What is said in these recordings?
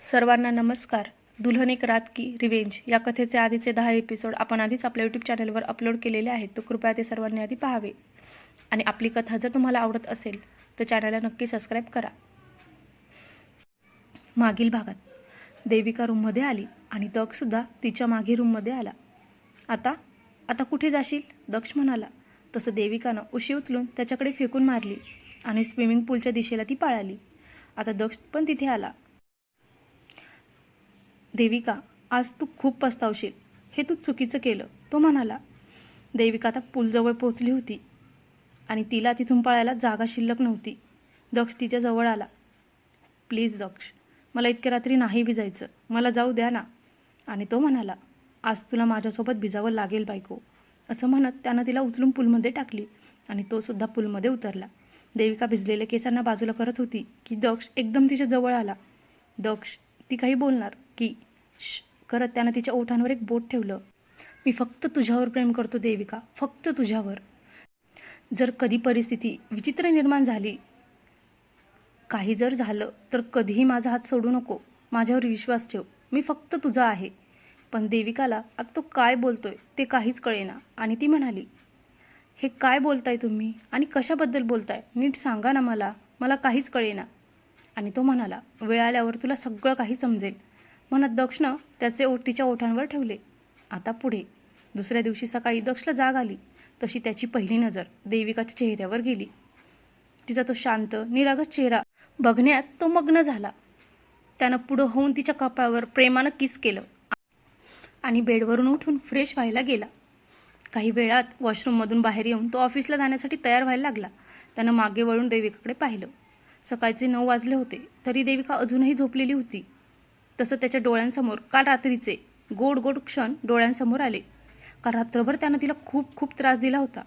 सर्वांना नमस्कार. दुल्हन एक रात की रिवेंज या कथेचे आधीचे दहा एपिसोड आपण आधीच आपल्या यूट्यूब चॅनलवर अपलोड केलेले आहेत. तर कृपया ते सर्वांनी आधी पाहावे. आणि आपली कथा जर तुम्हाला आवडत असेल तर चॅनलला नक्की सबस्क्राईब करा. मागील भागात देविका रूममध्ये आली आणि दक्षसुद्धा तिच्यामागे रूममध्ये आला. आता आता कुठे जाशील? दक्ष म्हणाला. तसं देविकानं उशी उचलून त्याच्याकडे फेकून मारली आणि स्विमिंग पूलच्या दिशेला ती पाळाली. आता दक्ष पण तिथे आला. देविका आज तू खूप पस्तावशील. हे तू चुकीचं केलं. तो म्हणाला देविका आता पूलजवळ पोचली होती आणि तिला तिथून पळायला जागा शिल्लक नव्हती. दक्ष तिच्या जवळ आला. प्लीज दक्ष मला इतक्या रात्री नाही भिजायचं. मला जाऊ द्या ना. आणि तो म्हणाला आज तुला माझ्यासोबत भिजावं लागेल बायको. असं म्हणत त्यानं तिला उचलून पूलमध्ये टाकली आणि तो सुद्धा पूलमध्ये उतरला. देविका भिजलेल्या केसांना बाजूला करत होती की दक्ष एकदम तिच्या जवळ आला. दक्ष ती काही बोलणार? की करत त्यानं तिच्या ओठांवर एक बोट ठेवलं. मी फक्त तुझ्यावर प्रेम करतो देविका फक्त तुझ्यावर. जर कधी परिस्थिती विचित्र निर्माण झाली काही जर झालं तर कधीही माझा हात सोडू नको. माझ्यावर विश्वास ठेव. मी फक्त तुझा आहे. पण देविकाला आता तो काय बोलतोय ते काहीच कळेना. आणि ती म्हणाली हे काय बोलताय तुम्ही? आणि कशाबद्दल बोलताय? नीट सांगा ना मला. मला काहीच कळेना. आणि तो म्हणाला वेळ आल्यावर तुला सगळं काही समजेल. म्हणत दक्षनं त्याचे ओटीच्या तिच्या ओठांवर ठेवले. आता पुढे. दुसऱ्या दिवशी सकाळी दक्षला जाग आली. तशी त्याची पहिली नजर देविकाच्या चेहऱ्यावर गेली. तिचा तो शांत निरागस चेहरा बघण्यात तो मग्न झाला. त्यानं पुढं होऊन तिच्या कपाळावर प्रेमानं किस केलं. आणि बेडवरून उठून फ्रेश व्हायला गेला. काही वेळात वॉशरूममधून बाहेर येऊन तो ऑफिसला जाण्यासाठी तयार व्हायला लागला. त्यानं मागे वळून देविकाकडे पाहिलं. सकाळचे नऊ वाजले होते. तरी देविका अजूनही झोपलेली होती. तसं त्याच्या डोळ्यांसमोर काल रात्रीचे गोड गोड क्षण डोळ्यांसमोर आले. काल रात्रभर त्यानं तिला खूप खूप त्रास दिला होता.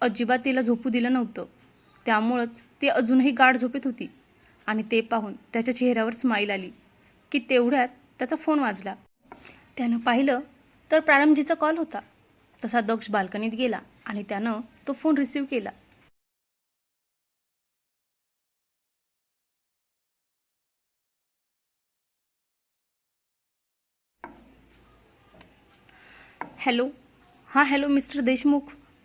अजिबात तिला झोपू दिलं नव्हतं. त्यामुळंच ती अजूनही गाढ झोपेत होती. आणि ते पाहून त्याच्या चेहऱ्यावर स्माईल आली. की तेवढ्यात त्याचा फोन वाजला. त्यानं पाहिलं तर प्रारंभजीचा कॉल होता. तसा दक्ष बाल्कनीत गेला आणि त्यानं तो फोन रिसीव केला. हॅलो. हां हॅलो मिस्टर देशमुख.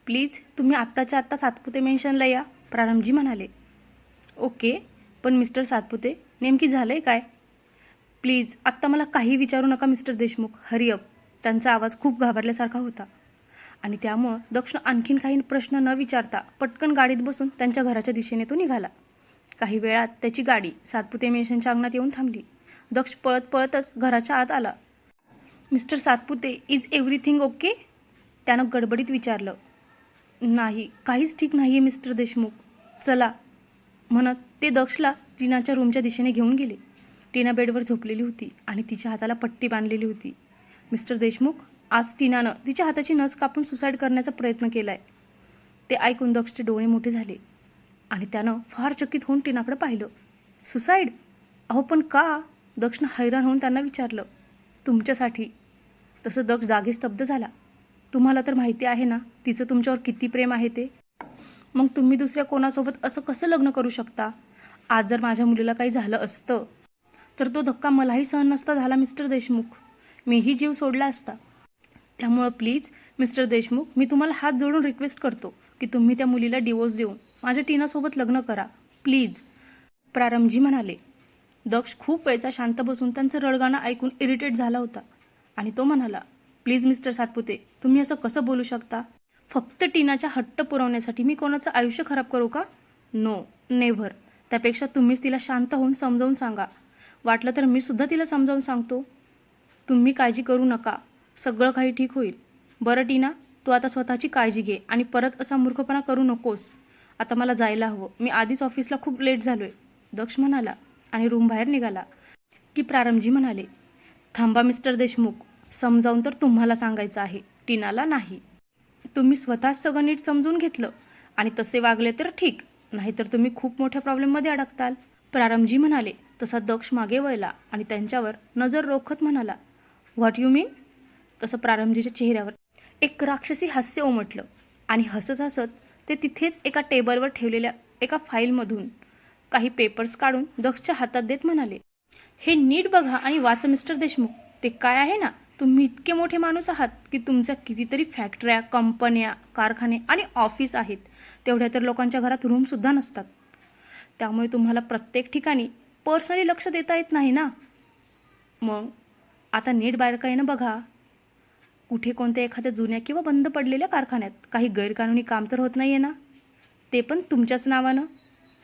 प्लीज तुम्ही आत्ताच्या आत्ता सातपुते मेन्शनला या. प्रारंभजी म्हणाले. ओके पण मिस्टर सातपुते नेमकी झालं आहे काय? प्लीज आत्ता मला काही विचारू नका मिस्टर देशमुख. हरिअप त्यांचा आवाज खूप घाबरल्यासारखा होता. आणि त्यामुळं दक्ष आणखीन काही प्रश्न न विचारता पटकन गाडीत बसून त्यांच्या घराच्या दिशेने तो निघाला. काही वेळात त्याची गाडी सातपुते मेन्शनच्या अंगणात येऊन थांबली. दक्ष पळत पळतच घराच्या आत आला. Mister Satpute is everything okay त्यानं गडबडीत विचारलं. नाही काहीच ठीक नाही आहे मिस्टर देशमुख. चला म्हणत ते दक्षला टीनाच्या रूमच्या दिशेने घेऊन गेले. टीना बेडवर झोपलेली होती आणि तिच्या हाताला पट्टी बांधलेली होती. मिस्टर देशमुख आज टीनानं तिच्या हाताची नस कापून सुसाईड करण्याचा प्रयत्न केला आहे ते ऐकून दक्षचे डोळे मोठे झाले आणि त्यानं फार चकित होऊन टीनाकडे पाहिलं. सुसाईड? अहो पण का? दक्षनं हैराण होऊन त्यांना विचारलं. तुमच्यासाठी. तसं दक्ष जागी स्तब्ध झाला. तुम्हाला तर माहिती आहे ना तिचं तुमच्यावर किती प्रेम आहे ते? मग तुम्ही दुसऱ्या कोणासोबत असं कसं लग्न करू शकता? आज जर माझ्या मुलीला काही झालं असतं तर तो धक्का मलाही सहन नसता झाला मिस्टर देशमुख. मीही जीव सोडला असता. त्यामुळं प्लीज मिस्टर देशमुख मी तुम्हाला हात जोडून रिक्वेस्ट करतो की तुम्ही त्या मुलीला डिवोर्स देऊन माझ्या टीनासोबत लग्न करा. प्लीज. प्रारंभजी म्हणाले दक्ष खूप वेळचा शांत बसून त्यांचं रडगाणं ऐकून इरिटेट झाला होता. आणि तो म्हणाला प्लीज मिस्टर सातपुते तुम्ही असं कसं बोलू शकता? फक्त टीनाच्या हट्ट पुरवण्यासाठी मी कोणाचं आयुष्य खराब करू का? नो नेव्हर त्यापेक्षा तुम्हीच तिला शांत होऊन समजावून सांगा. वाटलं तर मी सुद्धा तिला समजावून सांगतो. तुम्ही काळजी करू नका. सगळं काही ठीक होईल. बरं टीना तू आता स्वतःची काळजी घे आणि परत असा मूर्खपणा करू नकोस. आता मला जायला हवं. मी आधीच ऑफिसला खूप लेट झालो आहे दक्ष म्हणाला आणि रूम बाहेर निघाला. की प्रारंभजी म्हणाले थांबा मिस्टर देशमुख. समजावून तर तुम्हाला सांगायचं आहे टीनाला नाही. तुम्ही स्वतःच सगळं नीट समजून घेतलं आणि तसे वागले तर ठीक नाहीतर तुम्ही खूप मोठ्या प्रॉब्लेममध्ये अडकताल. प्रारंभजी म्हणाले तसा दक्ष मागे वळला आणि त्यांच्यावर नजर रोखत म्हणाला व्हॉट यू मीन तसं प्रारंभजीच्या चेहऱ्यावर एक राक्षसी हास्य उमटलं आणि हसत हसत ते तिथेच एका टेबलवर ठेवलेल्या एका फाईलमधून काही पेपर्स काढून दक्षच्या हातात देत म्हणाले हे नीट बघा आणि वाचा मिस्टर देशमुख. ते काय आहे ना? तुम्ही इतके मोठे माणूस आहात की तुमच्या कितीतरी फॅक्टऱ्या कंपन्या कारखाने आणि ऑफिस आहेत. तेवढ्या तर लोकांच्या घरात रूमसुद्धा नसतात. त्यामुळे तुम्हाला प्रत्येक ठिकाणी पर्सनली लक्ष देता येत नाही ना? मग आता नीट बारकाईनं बघा. कुठे कोणत्या एखाद्या जुन्या किंवा बंद पडलेल्या कारखान्यात काही गैरकानूनी काम तर होत नाही आहे ना? ते पण तुमच्याच नावानं.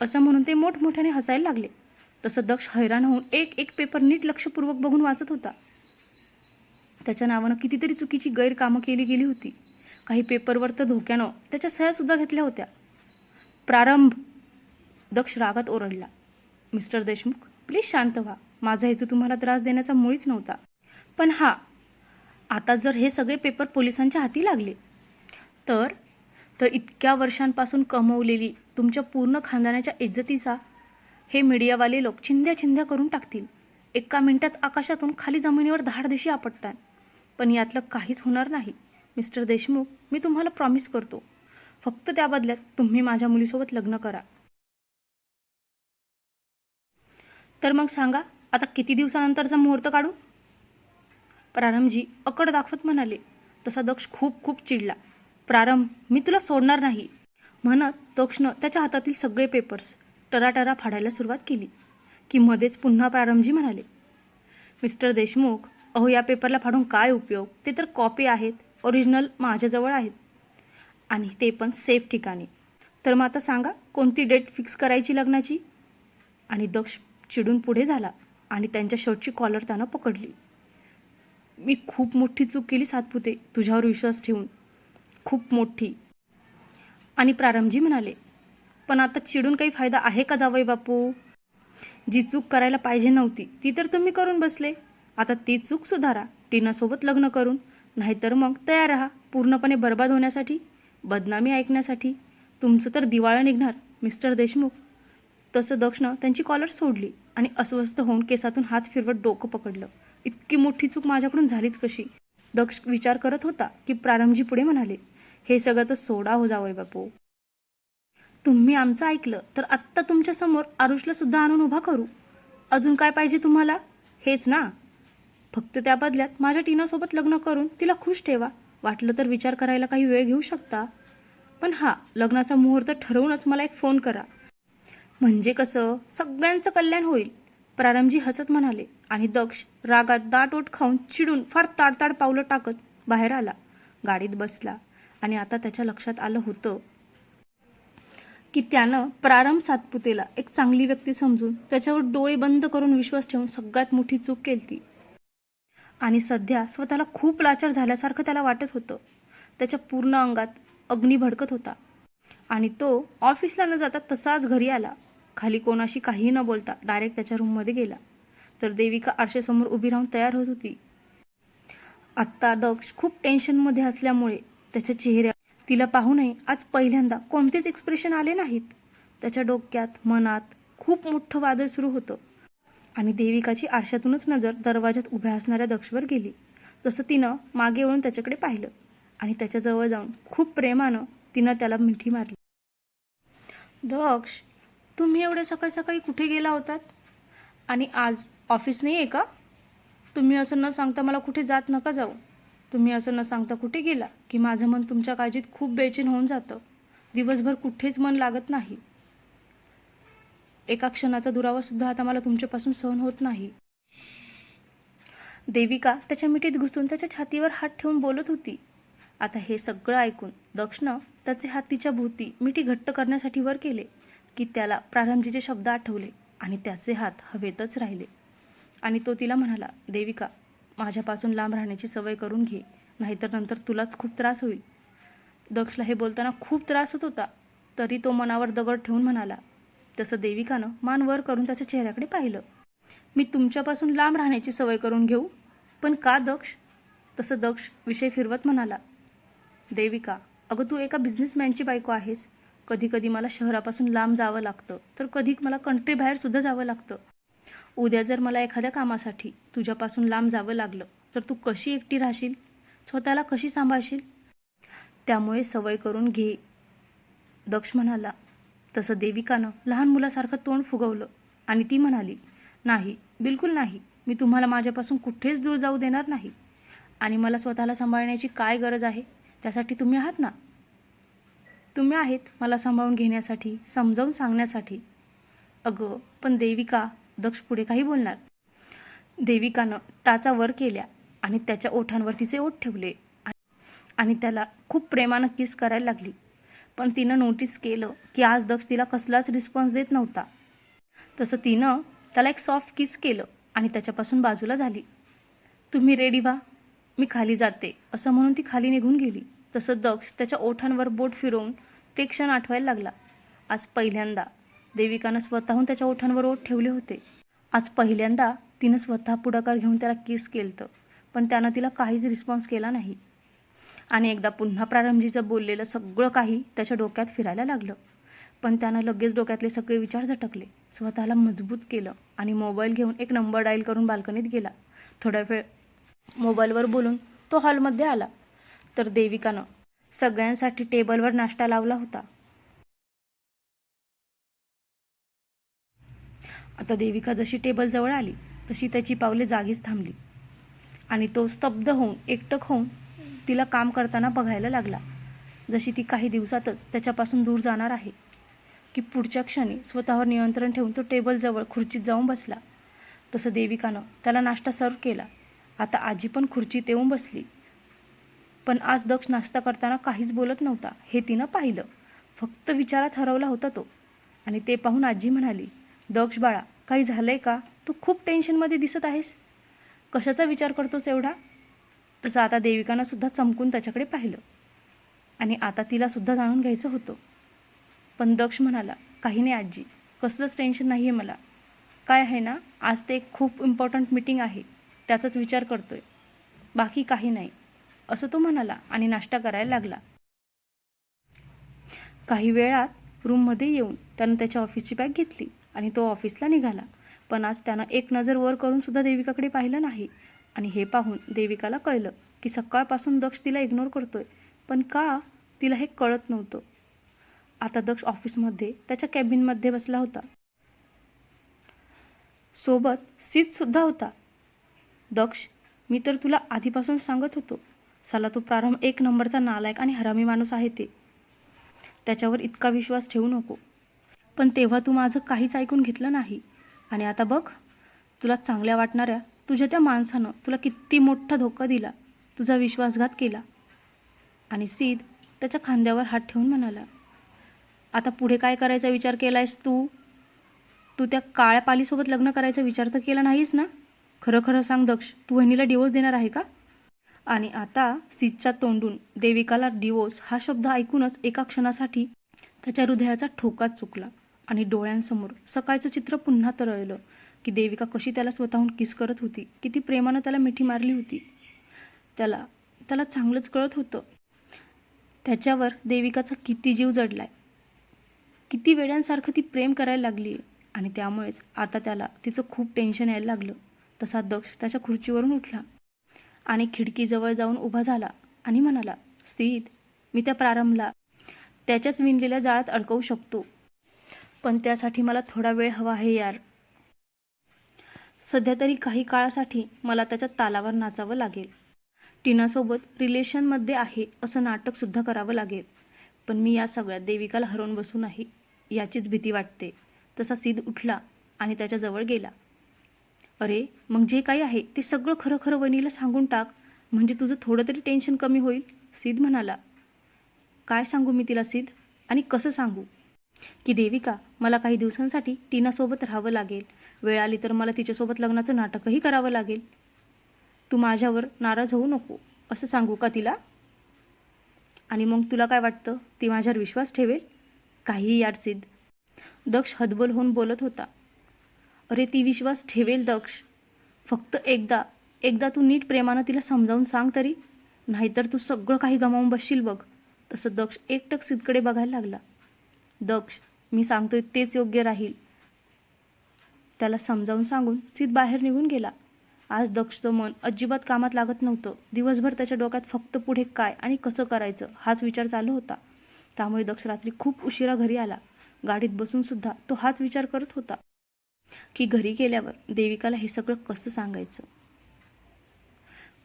असं म्हणून ते मोठमोठ्याने हसायला लागले. तसं दक्ष हैराण होऊन एक एक पेपर नीट लक्षपूर्वक बघून वाचत होता. त्याच्या नावानं कितीतरी चुकीची गैरकामं केली गेली होती. काही पेपरवर तर धोक्यानं त्याच्या सह्यासुद्धा घेतल्या होत्या. प्रारंभ. दक्ष रागात ओरडला. मिस्टर देशमुख प्लीज शांत व्हा. माझा हेतू तुम्हाला त्रास देण्याचा मुळीच नव्हता. पण हा आता जर हे सगळे पेपर पोलिसांच्या हाती लागले तर तर इतक्या वर्षांपासून कमवलेली तुमच्या पूर्ण खानदानाच्या इज्जतीचा हे मीडियावाले लोक चिंध्या चिंध्या करून टाकतील. एका मिनिटात आकाशातून खाली जमिनीवर धाडदिशी आपटतात. पण यातलं काहीच होणार नाही. मिस्टर देशमुख मी तुम्हाला प्रॉमिस करतो. फक्त त्या बदल्यात तुम्ही माझ्या मुलीसोबत लग्न करा. तर मग सांगा आता किती दिवसानंतरचा मुहूर्त काढू? प्रारंभजी अकड दाखवत म्हणाले तसा दक्ष खूप खूप चिडला. प्रारंभ मी तुला सोडणार नाही म्हणत दक्षनं त्याच्या हातातील सगळे पेपर्स टराटरा फाडायला सुरुवात केली की मध्येच पुन्हा प्रारंभजी म्हणाले मिस्टर देशमुख अहो या पेपरला फाडून काय उपयोग? ते तर कॉपी आहेत ओरिजिनल माझ्याजवळ आहेत. आणि ते पण सेफ ठिकाणी. तर मग आता सांगा कोणती डेट फिक्स करायची लग्नाची? आणि दक्ष चिडून पुढे झाला आणि त्यांच्या शर्टची कॉलर त्यानं पकडली. मी खूप मोठी चूक केली सातपुते. तुझ्यावर विश्वास ठेवून. खूप मोठी. आणि प्रारंभजी म्हणाले पण आता चिडून काही फायदा आहे का जावई बापू? जी चूक करायला पाहिजे नव्हती ती तर तुम्ही करून बसले. आता ती चूक सुधारा टीनासोबत लग्न करून. नाहीतर मग तयार राहा पूर्णपणे बर्बाद होण्यासाठी बदनामी ऐकण्यासाठी. तुमचं तर दिवाळं निघणार मिस्टर देशमुख. तसं दक्षनं त्यांची कॉलर सोडली आणि अस्वस्थ होऊन केसातून हात फिरवत डोकं पकडलं. इतकी मोठी चूक माझ्याकडून झालीच कशी? दक्ष विचार करत होता की प्रारंभजी पुढे म्हणाले हे सगळं तर सोडा हो जावय बापू. तुम्ही आमचं ऐकलं तर आत्ता तुमच्यासमोर आरुषला सुद्धा आणून उभा करू. अजून काय पाहिजे तुम्हाला? हेच ना. फक्त त्या बदल्यात माझ्या टीनासोबत लग्न करून तिला खुश ठेवा. वाटलं तर विचार करायला काही वेळ घेऊ शकता. पण हा लग्नाचा मुहूर्त ठरवूनच मला एक फोन करा. म्हणजे कसं? सगळ्यांचं कल्याण होईल. प्रारंभजी हसत म्हणाले आणि दक्ष रागात दाट ओठ खाऊन चिडून फार ताडताड पावलं टाकत बाहेर आला. गाडीत बसला. आणि आता त्याच्या लक्षात आलं होतं की त्यानं प्रारंभ सातपुतेला एक चांगली व्यक्ती समजून त्याच्यावर डोळे बंद करून विश्वास ठेवून सगळ्यात मोठी चूक केली आणि सध्या स्वतःला खूप लाचार झाल्यासारखं त्याला वाटत होतं. त्याच्या पूर्ण अंगात अग्नी भडकत होता. आणि तो ऑफिसला न जाता तसाच घरी आला. खाली कोणाशी काहीही न बोलता डायरेक्ट त्याच्या रूममध्ये गेला. तर देविका आरशासमोर उभी राहून तयार होत होती. आत्ता दक्ष खूप टेन्शनमध्ये असल्यामुळे त्याच्या चेहऱ्या तिला पाहूनही आज पहिल्यांदा कोणतेच एक्सप्रेशन आले नाहीत. त्याच्या डोक्यात मनात खूप मोठं वादळ सुरू होतं. आणि देविकाची आरशातूनच नजर दरवाजात उभ्या असणाऱ्या दक्षवर गेली. तसं तिनं मागे वळून त्याच्याकडे पाहिलं. आणि त्याच्याजवळ जाऊन खूप प्रेमानं तिनं त्याला मिठी मारली. दक्ष तुम्ही एवढ्या सकाळ सकाळी कुठे गेला होतात? आणि आज ऑफिस नाही आहे का? तुम्ही असं न सांगता मला कुठे जात नका जाऊ. तुम्ही असं न सांगता कुठे गेला? की माझं मन तुमच्या काळजीत खूप बेचैन होऊन जातं. दिवसभर कुठेच मन लागत नाही. एका क्षणाचा दुरावा सुद्धा आता मला तुमच्यापासून सहन होत नाही. देविका त्याच्या मिठीत घुसून त्याच्या छातीवर हात ठेवून बोलत होती. आता हे सगळं ऐकून दक्षिण त्याचे हात तिच्या भोवती मिठी घट्ट करण्यासाठी वर केले की त्याला प्रारंभजीचे शब्द आठवले आणि त्याचे हात हवेतच राहिले. आणि तो तिला म्हणाला देविका माझ्यापासून लांब राहण्याची सवय करून घे. नाहीतर नंतर तुलाच खूप त्रास होईल. दक्षला हे बोलताना खूप त्रास होत होता. तरी तो मनावर दगड ठेवून म्हणाला तसं देविकानं मान वर करून त्याच्या चेहऱ्याकडे पाहिलं. मी तुमच्यापासून लांब राहण्याची सवय करून घेऊ. पण का दक्ष? तसं दक्ष विषय फिरवत म्हणाला देविका अगं तू एका बिझनेसमॅनची बायको आहेस. कधी कधी मला शहरापासून लांब जावं लागतं. तर कधी मला कंट्री सुद्धा जावं लागतं. उद्या जर मला एखाद्या कामासाठी तुझ्यापासून लांब जावं लागलं तर तू कशी एकटी राहशील? स्वतःला कशी सांभाळशील? त्यामुळे सवय करून घे. दक्ष म्हणाला. तसं देविकानं लहान मुलासारखं तोंड फुगवलं आणि ती म्हणाली नाही बिलकुल नाही. मी तुम्हाला माझ्यापासून कुठेच दूर जाऊ देणार नाही. आणि मला स्वतःला सांभाळण्याची काय गरज आहे? त्यासाठी तुम्ही आहात ना? तुम्ही आहेत मला सांभाळून घेण्यासाठी समजावून सांगण्यासाठी. अगं पण देविका दक्ष पुढे काही बोलणार. देविकानं टाचा वर केल्या आणि त्याच्या ओठांवर तिचे ओठ ठेवले आणि त्याला खूप प्रेमानं किस करायला लागली. पण तिनं नोटीस केलं की आज दक्ष तिला कसलाच रिस्पॉन्स देत नव्हता. तसं तिनं त्याला एक सॉफ्ट किस केलं आणि त्याच्यापासून बाजूला झाली. तुम्ही रेडी व्हा. मी खाली जाते. असं म्हणून ती खाली निघून गेली. तसं दक्ष त्याच्या ओठांवर बोट फिरवून ते क्षण आठवायला लागला. आज पहिल्यांदा देविकानं स्वतःहून त्याच्या ओठांवर ओठ ठेवले होते. आज पहिल्यांदा तिनं स्वतः पुढाकार घेऊन त्याला किस केलं पण त्यानं तिला काहीच रिस्पॉन्स केला नाही. आणि एकदा पुन्हा प्रारंभीचं बोललेलं सगळं काही त्याच्या डोक्यात फिरायला लागलं. पण त्यानं लगेच डोक्यातले सगळे विचार झटकले. स्वतःला मजबूत केलं आणि मोबाईल घेऊन एक नंबर डायल करून बाल्कनीत गेला. थोडा वेळ मोबाईलवर बोलून तो हॉलमध्ये आला. तर देविकानं सगळ्यांसाठी टेबलवर नाश्ता लावला होता. आता देविका जशी टेबलजवळ आली तशी त्याची पावले जागीच थांबली. आणि तो स्तब्ध होऊन एकटक होऊन तिला काम करताना बघायला लागला. जशी ती काही दिवसातच त्याच्यापासून दूर जाणार आहे की पुढच्या क्षणी स्वतःवर नियंत्रण ठेवून तो टेबलजवळ खुर्चीत जाऊन बसला. तसं देविकानं त्याला नाश्ता सर्व केला. आता आजी पण खुर्चीत येऊन बसली. पण आज दक्ष नाश्ता करताना काहीच बोलत नव्हता. हे तिनं पाहिलं. फक्त विचारात हरवला होता तो. आणि ते पाहून आजी म्हणाली दक्ष बाळा काही झालंय का? तू खूप टेन्शनमध्ये दिसत आहेस. कशाचा विचार करतोस एवढा? तसं आता देविकानं सुद्धा चमकून त्याच्याकडे पाहिलं. आणि आता तिला सुद्धा जाणून घ्यायचं होतं. पण दक्ष म्हणाला काही नाही आजी कसलंच टेन्शन नाही आहे मला. काय आहे ना आज ते एक खूप इम्पॉर्टंट मीटिंग आहे. त्याचाच विचार करतोय. बाकी काही नाही. असं तो म्हणाला आणि नाश्ता करायला लागला. काही वेळात रूममध्ये येऊन त्यानं त्याच्या ऑफिसची बॅग घेतली. आणि तो ऑफिसला निघाला. पण आज त्यानं एक नजर वर करून सुद्धा देविकाकडे पाहिलं नाही. आणि हे पाहून देविकाला कळलं की सकाळपासून दक्ष तिला इग्नोर करतोय. पण का तिला हे कळत नव्हतं? आता दक्ष ऑफिसमध्ये त्याच्या कॅबिनमध्ये बसला होता. सोबत सीतसुद्धा होता. दक्ष मी तर तुला आधीपासून सांगत होतो. साला तो प्रारंभ एक नंबरचा नालायक आणि हरामी माणूस आहे ते. त्याच्यावर इतका विश्वास ठेवू नको. पण तेव्हा तू माझं काहीच ऐकून घेतलं नाही. आणि आता बघ तुला चांगल्या वाटणाऱ्या तुझ्या त्या माणसानं तुला किती मोठा धोका दिला तुझा विश्वासघात केला. आणि सीद त्याच्या खांद्यावर हात ठेवून म्हणाला आता पुढे काय करायचा विचार केला आहेस तू? तू त्या काळ्या पालीसोबत लग्न करायचा विचार तर केला नाहीस ना? खरं खरं सांग दक्ष तू वहिनीला डिवोर्स देणार आहे का? आणि आता सीतच्या तोंडून देविकाला डिवोर्स हा शब्द ऐकूनच एका क्षणासाठी त्याच्या हृदयाचा ठोकाच चुकला. आणि डोळ्यांसमोर सकाळचं चित्र पुन्हा तरळलं की देविका कशी त्याला स्वतःहून किस करत होती किती प्रेमानं त्याला मिठी मारली होती. त्याला त्याला चांगलंच कळत होतं. त्याच्यावर देविकाचा किती जीव जडलाय. किती वेड्यांसारखं ती प्रेम करायला लागली आणि त्यामुळेच आता त्याला तिचं खूप टेन्शन यायला लागलं. तसा दक्ष त्याच्या खुर्चीवरून उठला. आणि खिडकीजवळ जाऊन उभा झाला आणि म्हणाला स्थित मी त्या प्रारंभला त्याच्याच विणलेल्या जाळ्यात अडकवू शकतो. पण त्यासाठी मला थोडा वेळ हवा आहे यार. सध्या तरी काही काळासाठी मला त्याच्या तालावर नाचावं लागेल. टीनासोबत रिलेशनमध्ये आहे असं नाटकसुद्धा करावं लागेल. पण मी या सगळ्यात देविकाला हरवून बसू नाही याचीच भीती वाटते. तसा सिद्ध उठला आणि त्याच्याजवळ गेला. अरे मग जे काही आहे ते सगळं खरं खरं वहिनीला सांगून टाक. म्हणजे तुझं थोडं तरी टेन्शन कमी होईल सिद्ध म्हणाला. काय सांगू मी तिला सिद्ध आणि कसं सांगू? की देविका मला काही दिवसांसाठी टीनासोबत राहावं लागेल. वेळ आली तर मला तिच्यासोबत लग्नाचं नाटकही करावं लागेल. तू माझ्यावर नाराज होऊ नको असं सांगू का तिला? आणि मग तुला काय वाटतं? ती माझ्यावर विश्वास ठेवेल? काहीही यार सिद्ध दक्ष हतबल होऊन बोलत होता. अरे ती विश्वास ठेवेल दक्ष. फक्त एकदा एकदा तू नीट प्रेमानं तिला समजावून सांग तरी. नाहीतर तू सगळं काही गमावून बसशील बघ. तसं दक्ष एकटक सिद्धकडे बघायला लागला. दक्ष मी सांगतोय तेच योग्य राहील. त्याला समजावून सांगून सिद्ध बाहेर निघून गेला. आज दक्षचं मन अजिबात कामात लागत नव्हतं. दिवसभर त्याच्या डोक्यात फक्त पुढे काय आणि कसं करायचं हाच विचार चालू होता. त्यामुळे दक्ष रात्री खूप उशिरा घरी आला. गाडीत बसून सुद्धा तो हाच विचार करत होता. की घरी गेल्यावर देविकाला हे सगळं कसं सांगायचं?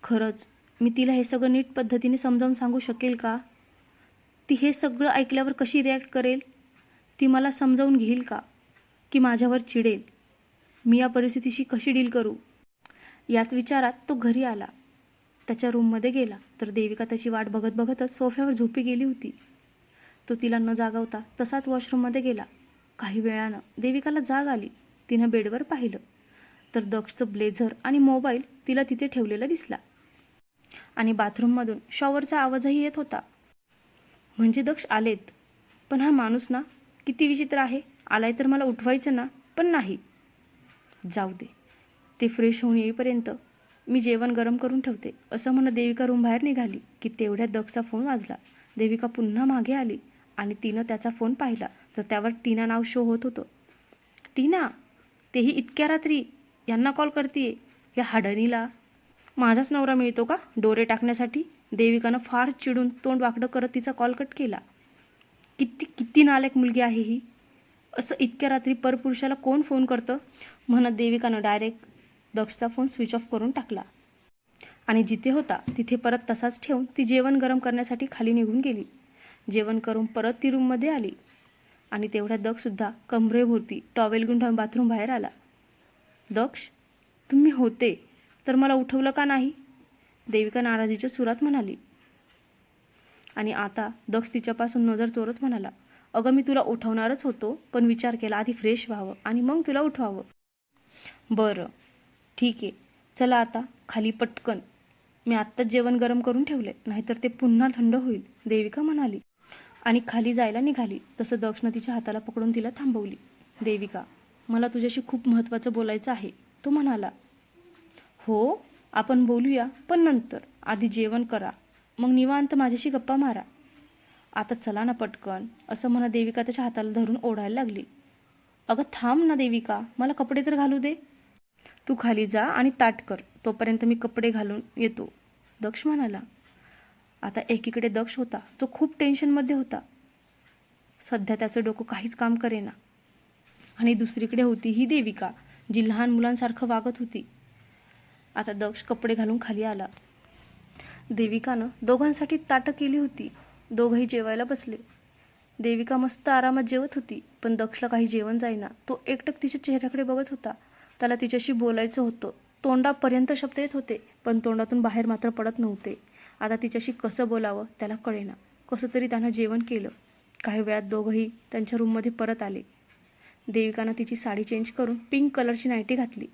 खरंच मी तिला हे सगळं नीट पद्धतीने समजावून सांगू शकेल का? ती हे सगळं ऐकल्यावर कशी रिॲक्ट करेल? ती मला समजावून घेईल का? की माझ्यावर चिडेल? मी या परिस्थितीशी कशी डील करू? याच विचारात तो घरी आला. त्याच्या रूममध्ये गेला. तर देविका त्याची वाट बघत बघतच सोफ्यावर झोपी गेली होती. तो तिला न जागवता तसाच वॉशरूममध्ये गेला. काही वेळानं देविकाला जाग आली. तिनं बेडवर पाहिलं. तर दक्षचं ब्लेझर आणि मोबाईल तिला तिथे ठेवलेला दिसला. आणि बाथरूममधून शॉवरचा आवाजही येत होता. म्हणजे दक्ष आलेत. पण हा माणूस ना किती विचित्र आहे? आलाय तर मला उठवायचं ना पण नाही. जाऊ दे. ते फ्रेश होऊन येईपर्यंत मी जेवण गरम करून ठेवते. असं म्हणत देविका रूम बाहेर निघाली की तेवढ्या दगचा फोन वाजला. देविका पुन्हा मागे आली आणि तिनं त्याचा फोन पाहिला. तर त्यावर टीना नाव शो होत होतं. टीना तेही इतक्या रात्री यांना कॉल करते या हाडणीला माझाच नवरा मिळतो का? डोरे टाकण्यासाठी? देविकानं फार चिडून तोंड वाकडं करत तिचा कॉल कट केला. किती किती नालायक मुलगी आहे ही? असं इतक्या रात्री परपुरुषाला कोण फोन करतं? म्हणत देविकानं डायरेक्ट दक्षचा फोन स्विच ऑफ करून टाकला. आणि जिथे होता तिथे परत तसाच ठेवून ती जेवण गरम करण्यासाठी खाली निघून गेली. जेवण करून परत ती रूममध्ये आली. आणि तेवढ्या दक्षसुद्धा कमरेभोवती टॉवेल गुंडाळून बाथरूम बाहेर आला. दक्ष तुम्ही होते तर मला उठवलं का नाही? देविका नाराजीच्या सुरात म्हणाली. आणि आता दक्ष तिच्यापासून नजर चोरत म्हणाला अगं मी तुला उठवणारच होतो पण विचार केला आधी फ्रेश व्हावं आणि मग तुला उठवावं. बरं ठीक. आहे चला आता खाली पटकन. मी आत्ताच जेवण गरम करून ठेवले नाहीतर ते पुन्हा थंड होईल देविका म्हणाली. आणि खाली जायला निघाली तसं दक्षिण तिच्या हाताला पकडून तिला थांबवली. देविका मला तुझ्याशी खूप महत्त्वाचं बोलायचं आहे तो म्हणाला. हो? आपण बोलूया पण नंतर. आधी जेवण करा मग निवांत माझ्याशी गप्पा मारा. आता चला ना पटकन असं म्हणा देविका त्याच्या हाताला धरून ओढायला लागली. अगं थांब ना देविका मला कपडे तर घालू दे. तू खाली जा आणि ताट कर तोपर्यंत मी कपडे घालून येतो. दक्ष म्हणाला. आता एकीकडे दक्ष होता जो खूप टेन्शनमध्ये होता. सध्या त्याचं डोकं काहीच काम करेना. आणि दुसरीकडे होती ही देविका जी लहान मुलांसारखं वागत होती. आता दक्ष कपडे घालून खाली आला. देविकानं दोघांसाठी ताटं केली होती. दोघंही जेवायला बसले. देविका मस्त आरामात जेवत होती पण दक्षला काही जेवण जाईना. तो एकटक तिच्या चेहऱ्याकडे बघत होता. त्याला तिच्याशी बोलायचं होतं. तोंडापर्यंत शब्द येत होते पण तोंडातून बाहेर मात्र पडत नव्हते. आता तिच्याशी कसं बोलावं त्याला कळेना. कसं तरी त्यानं जेवण केलं. काही वेळात दोघंही त्यांच्या रूममध्ये परत आले. देविकानं तिची साडी चेंज करून पिंक कलरची नायटी घातली.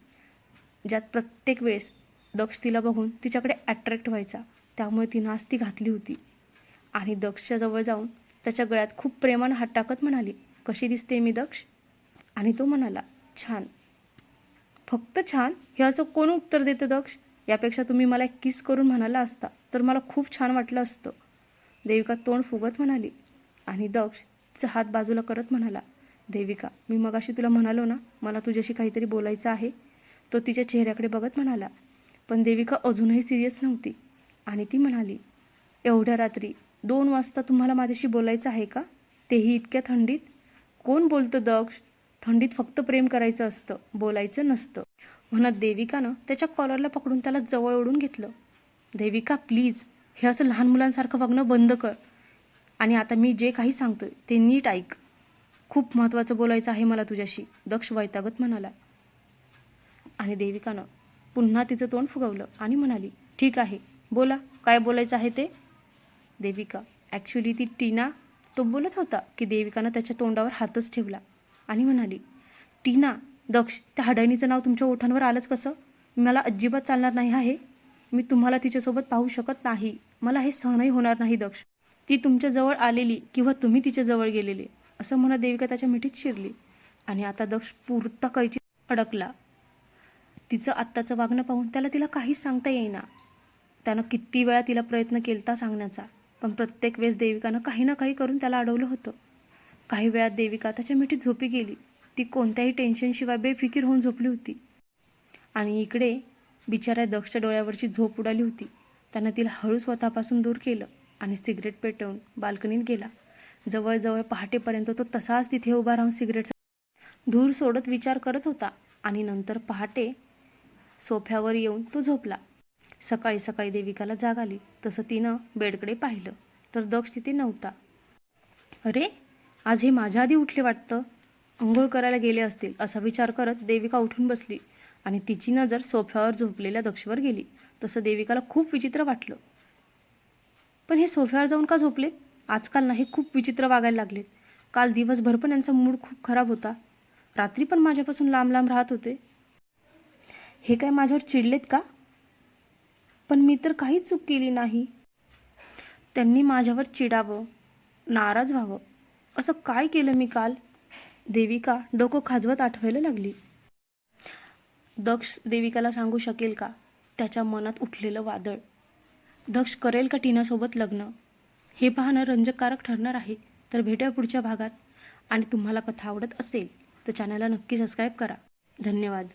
ज्यात प्रत्येक वेळेस दक्ष तिला बघून तिच्याकडे अट्रॅक्ट व्हायचा. त्यामुळे तिनं आज ती घातली होती. आणि दक्षच्या जवळ जाऊन त्याच्या गळ्यात खूप प्रेमानं हात टाकत म्हणाली कशी दिसते मी दक्ष? आणि तो म्हणाला छान. फक्त छान? हे असं कोण उत्तर देतं दक्ष? यापेक्षा तुम्ही मला एक किस करून म्हणाला असता तर मला खूप छान वाटलं असतं. देविका तोंड फुगत म्हणाली. आणि दक्ष तिचा हात बाजूला करत म्हणाला देविका मी मगाशी तुला म्हणालो ना मला तुझ्याशी काहीतरी बोलायचं आहे. तो तिच्या चेहऱ्याकडे बघत म्हणाला पण देविका अजूनही सिरियस नव्हती. आणि ती म्हणाली एवढ्या रात्री दोन वाजता तुम्हाला माझ्याशी बोलायचं आहे का? तेही इतक्या थंडीत? कोण बोलतं दक्ष? थंडीत फक्त प्रेम करायचं असतं बोलायचं नसतं. म्हणत देविकानं त्याच्या कॉलरला पकडून त्याला जवळ ओढून घेतलं. देविका प्लीज हे असं लहान मुलांसारखं वागणं बंद कर. आणि आता मी जे काही सांगतोय ते नीट ऐक. खूप महत्त्वाचं बोलायचं आहे मला तुझ्याशी दक्ष वैतागत म्हणाला. आणि देविकानं पुन्हा तिचं तोंड फुगवलं आणि म्हणाली ठीक आहे बोला काय बोलायचं आहे ते? देविका ॲक्च्युली ती टीना तो बोलत होता की देविकानं त्याच्या तोंडावर हातच ठेवला. आणि म्हणाली टीना दक्ष त्या हडणीचं नाव तुमच्या ओठांवर आलंच कसं? मला अजिबात चालणार नाही आहे. मी तुम्हाला तिच्यासोबत पाहू शकत नाही. मला हे सहनही होणार नाही दक्ष. ती तुमच्याजवळ आलेली किंवा तुम्ही तिच्याजवळ गेलेले. असं म्हणत देविका त्याच्या मिठीत शिरली. आणि आता दक्ष पुरता कैची अडकला. तिचं आत्ताचं वागणं पाहून त्याला तिला काहीच सांगता येईना. त्यानं किती वेळा तिला प्रयत्न केलता सांगण्याचा पण प्रत्येक वेळेस देविकानं काही ना काही करून त्याला अडवलं होतं. काही वेळात देविका त्याच्या मिठीत झोपी गेली. ती कोणत्याही टेन्शनशिवाय बेफिकीर होऊन झोपली होती. आणि इकडे बिचाऱ्या दक्षच्या डोळ्यावरची झोप उडाली होती. त्यानं तिला हळू स्वतःपासून दूर केलं आणि सिगरेट पेटवून बाल्कनीत गेला. जवळजवळ पहाटेपर्यंत तो तसाच तिथे उभा राहून सिगरेटचा धूर सोडत विचार करत होता आणि नंतर पहाटे सोफ्यावर येऊन तो झोपला. सकाळी सकाळी देविकाला जाग आली. तसं तिनं बेडकडे पाहिलं तर दक्ष तिथे नव्हता. अरे आज हे माझ्या आधी उठले वाटतं? अंघोळ करायला गेले असतील असा विचार करत देविका उठून बसली आणि तिची नजर सोफ्यावर झोपलेल्या दक्षवर गेली. तसं देविकाला खूप विचित्र वाटलं. पण हे सोफ्यावर जाऊन का झोपलेत? आजकाल ना हे खूप विचित्र वागायला लागलेत. काल दिवसभर पण यांचा मूड खूप खराब होता. रात्री पण माझ्यापासून लांब लांब राहत होते. हे काय माझ्यावर चिडलेत का? पण मी तर काही चूक केली नाही. त्यांनी माझ्यावर चिडावं नाराज व्हावं असं काय केलं मी काल? देविका डोकं खाजवत आठवायला लागली. दक्ष देविकाला सांगू शकेल का? त्याच्या मनात उठलेलं वादळ. दक्ष करेल का टीनासोबत लग्न? हे पाहणं रंजककारक ठरणार आहे तर भेटूया पुढच्या भागात. आणि तुम्हाला कथा आवडत असेल तर चॅनलला नक्की सबस्क्राईब करा. धन्यवाद.